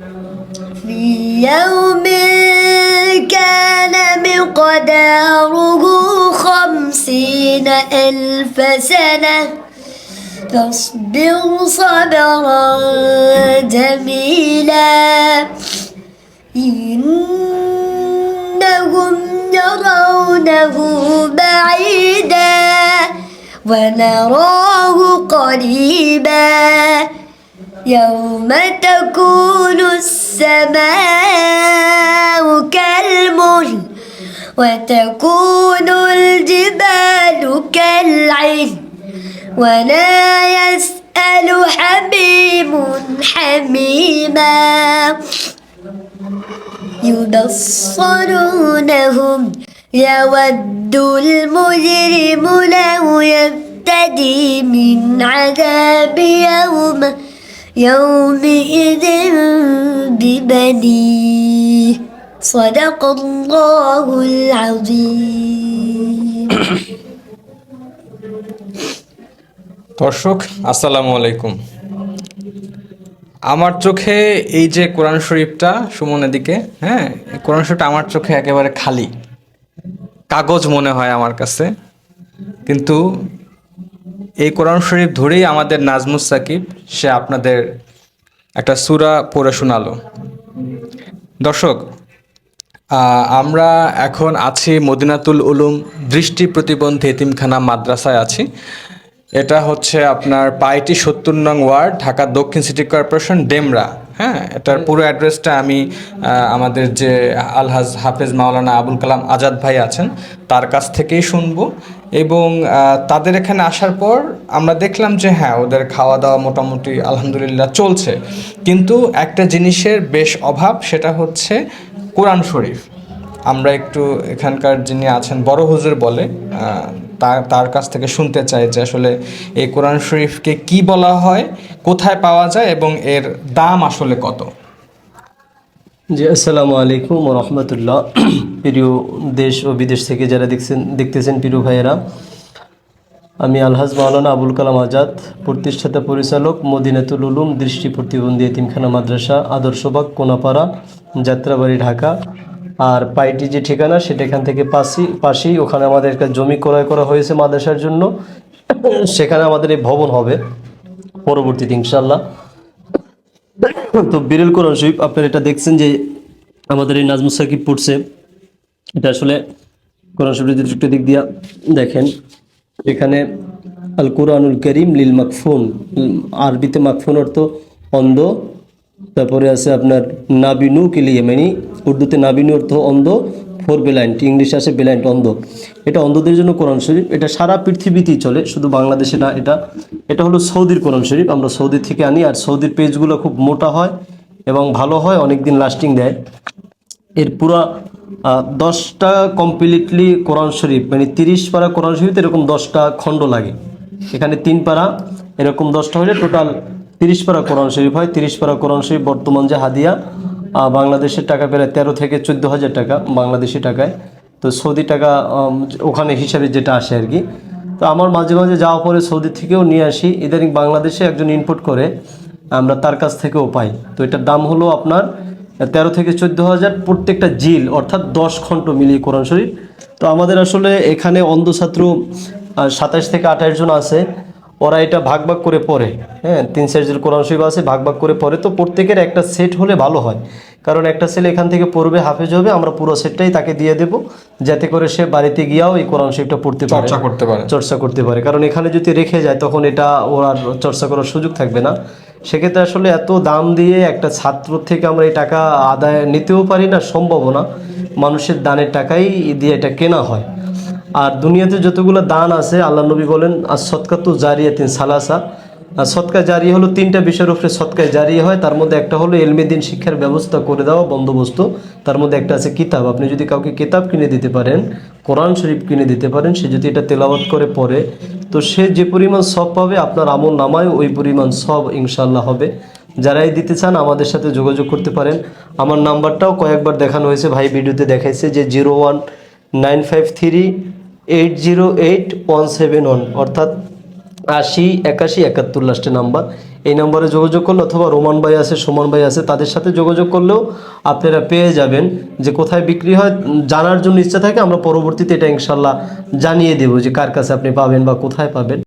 في يوم كان مقداره خمسين ألف سنة. فاصبر صبرا جميلا. إنهم يرونه بعيدا ونراه قريبا. يوم تكون السماء كالمهل وتكون الجبال كالعهن ولا يسأل حميم حميما يبصرونهم يود المجرم لو يفتدي من عذاب يوم يومئذ ببنيه صدق الله العظيم দর্শক আসসালামু আলাইকুম আমার চোখে এই যে কোরআন শরীফটা সুমনের দিকে হ্যাঁ এই কোরআন শরীফটা আমার চোখে একেবারে খালি কাগজ মনে হয় আমার কাছে কিন্তু এই কোরআন শরীফ ধরেই আমাদের নাজমুস সাকিব, সে আপনাদের একটা সুরা পড়ে শোনালো। দর্শক আমরা এখন আছি মদিনাতুল উলুম দৃষ্টি প্রতিবন্ধী এতিমখানা মাদ্রাসায় আছি। এটা হচ্ছে আপনার পাইটি সত্তর নং ওয়ার্ড ঢাকা দক্ষিণ সিটি কর্পোরেশন, ডেমরা। হ্যাঁ এটার পুরো অ্যাড্রেসটা আমি আমাদের যে আলহাজ হাফেজ মাওলানা আবুল কালাম আজাদ ভাই আছেন তার কাছ থেকেই শুনব। এবং তাদের এখানে আসার পর আমরা দেখলাম যে হ্যাঁ ওদের খাওয়া দাওয়া মোটামুটি আলহামদুলিল্লাহ চলছে। কিন্তু একটা জিনিসের বেশ অভাব সেটা হচ্ছে কোরআন শরীফ। আমরা একটু এখানকার যিনি আছেন বড় হুজুর বলে তার কাছ থেকে শুনতে চাই যে আসলে এই কোরআন শরীফকে কি বলা হয়, কোথায় পাওয়া যায় এবং এর দাম আসলে কত? জি, আসসালামু আলাইকুম রহমতুল্লাহ। প্রিয় দেশ ও বিদেশ থেকে যারা দেখছেন, দেখতেছেন প্রিয় ভাইয়েরা, আমি আলহাজ মাওলানা আবুল কালাম আজাদ, প্রতিষ্ঠাতা পরিচালক মদিনাতুল উলুম দৃষ্টি প্রতিবন্ধী এতিমখানা মাদ্রাসা, আদর্শবাগ, কোনাপাড়া, যাত্রাবাড়ি, ঢাকা। আর পাইটি যে ঠিকানা সেটা এখান থেকে পাশেই পাশেই ওখানে আমাদের একটা জমি ক্রয় করা হয়েছে মাদ্রাসার জন্য। সেখানে আমাদের এই ভবন হবে পরবর্তীতে ইনশাল্লাহ তো বিরল কোরআন শরীফ, আপনারা এটা দেখছেন যে আমাদের এই নাজমুস সাকিব পড়ছে। এটা আসলে কোরআন শরীফের যদি একটা দিক দিয়া দেখেন, এখানে আল কোরআনুল করিম লিল মাকফুন, আরবিতে মাকফুন অর্থ অন্ধ। তারপরে আছে আপনার নাবিনু কিলিয়ে মানে উর্দুতে নাবিনু অর্থ অন্ধ ফোর বেলাইন্ট ইংলিশে আসে বেলাইন্ট অন্ধ। এটা অন্ধদের জন্য কোরআন শরীফ, এটা সারা পৃথিবীতেই চলে, শুধু বাংলাদেশে না এটা। এটা হলো সৌদির কোরআন শরীফ, আমরা সৌদি থেকে আনি, আর সৌদির পেজগুলো খুব মোটা হয় এবং ভালো হয় অনেক দিন লাস্টিং দেয়। এর পুরা দশটা কমপ্লিটলি কোরআন শরীফ মানে তিরিশ পারা কোরআন শরীফ এরকম দশটা খণ্ড লাগে। এখানে তিন পারা, এরকম দশটা হলে টোটাল তিরিশ পারা কোরআন শরীফ হয়। তিরিশ পারা কোরআন শরীফ বর্তমান যে হাদিয়া বাংলাদেশের টাকা প্রায় তেরো থেকে চোদ্দ হাজার টাকা বাংলাদেশি টাকায়। তো সৌদি টাকা ওখানে হিসাবে যেটা আসে আর কি। তো আমার মাঝে মাঝে যাওয়া পরে সৌদি থেকেও নিয়ে আসি। ইদানিং বাংলাদেশে একজন ইনপুট করে, আমরা তার কাছ থেকেও পাই। তো এটার দাম হলো আপনার তেরো থেকে চোদ্দ হাজার প্রত্যেকটা জিল, অর্থাৎ দশ খণ্ড মিলিয়ে কোরআন শরীফ। তো আমাদের আসলে এখানে অন্ধ ছাত্র সাতাশ থেকে আঠাশ জন আছে। ওরা এটা ভাগ ভাগ করে পড়ে। হ্যাঁ তিন সাইজের কোরআন শরীফ আছে ভাগ ভাগ করে পড়ে। তো প্রত্যেকের একটা সেট হলে ভালো হয়। কারণ একটা ছেলে এখান থেকে পড়বে হাফেজ হবে আমরা পুরো সেটটাই তাকে দিয়ে দেব যাতে করে সে বাড়িতে গিয়াও এই কোরআন শরীফটা পড়তে পারে। চর্চা করতে পারে। চর্চা করতে পারে। কারণ এখানে যদি রেখে যায় তখন এটা ওর আর চর্চা করার সুযোগ থাকবে না। সেক্ষেত্রে আসলে এত দাম দিয়ে একটা ছাত্র থেকে আমরা এই টাকা আদায় নিতেও পারি না সম্ভব না। মানুষের দানের টাকাই দিয়ে এটা কেনা হয়। আর দুনিয়াতে যতগুলো দান আছে, আল্লাহ নবী বলেন আর সৎকা তো জারিয়াতিন সালাসা। আর সৎকা জারি হলো তিনটা বিষয়ের উপরে সৎকায় জারি হয়। তার মধ্যে একটা হলো এলমেদিন শিক্ষার ব্যবস্থা করে দেওয়া, বন্দোবস্ত। তার মধ্যে একটা আছে কিতাব। আপনি যদি কাউকে কিতাব কিনে দিতে পারেন, কোরআন শরীফ কিনে দিতে পারেন, সে যদি এটা তেলাওয়াত করে, পড়ে, তো সে যে পরিমাণ সব পাবে, আপনার আমল নামায় ওই পরিমাণ সব ইনশাল্লাহ হবে। যারাই দিতে চান, আমাদের সাথে যোগাযোগ করতে পারেন। আমার নাম্বারটাও কয়েকবার দেখানো হয়েছে। ভাই ভিডিওতে দেখাইছে যে zero one nine five three eight zero eight one seven one অর্থাৎ আশি, একাশি, একাত্তর লাস্টের নাম্বার। এই নম্বরে যোগাযোগ করলে অথবা রোমান ভাই আছে, সুমন ভাই আছে, তাদের সাথে যোগাযোগ করলেও আপনারা পেয়ে যাবেন যে কোথায় বিক্রি হয় জানার জন্য ইচ্ছা থাকে, আমরা পরবর্তীতে এটা ইনশাল্লাহ জানিয়ে দেব যে কার কাছে আপনি পাবেন বা কোথায় পাবেন।